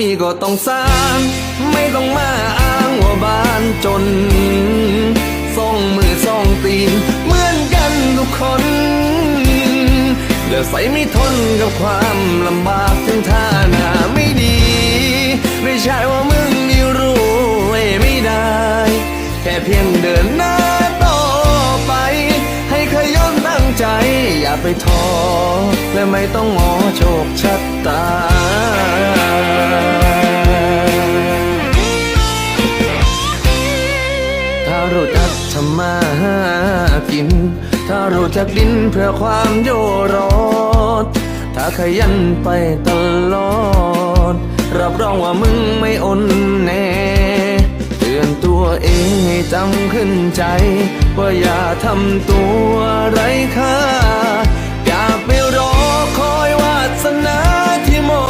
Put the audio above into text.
มีก็ต้องสร้าง ไม่ต้องมาอ้างว่าบ้านจนส่องมือส่องตีน เหมือนกันทุกคนเดี๋ยวใส่ไม่ทนกับความลำบากถึงท่าหน้าไม่ดี ไม่ใช่ว่ามึงนี่รู้ไว้ไม่ได้ แค่เพียงเดินหน้าต่อไป ให้ขยันตั้งใจ อย่าไปท้อและไม่ต้องงอโชคชะตา รู้จักทำมาหากิน ถ้ารู้จักดินเพื่อความโยรดถ้าขยันไปตลอด รับรองว่ามึงไม่อ่อนแน่เตือนตัวเองให้จำขึ้นใจ ว่าอย่าทำตัว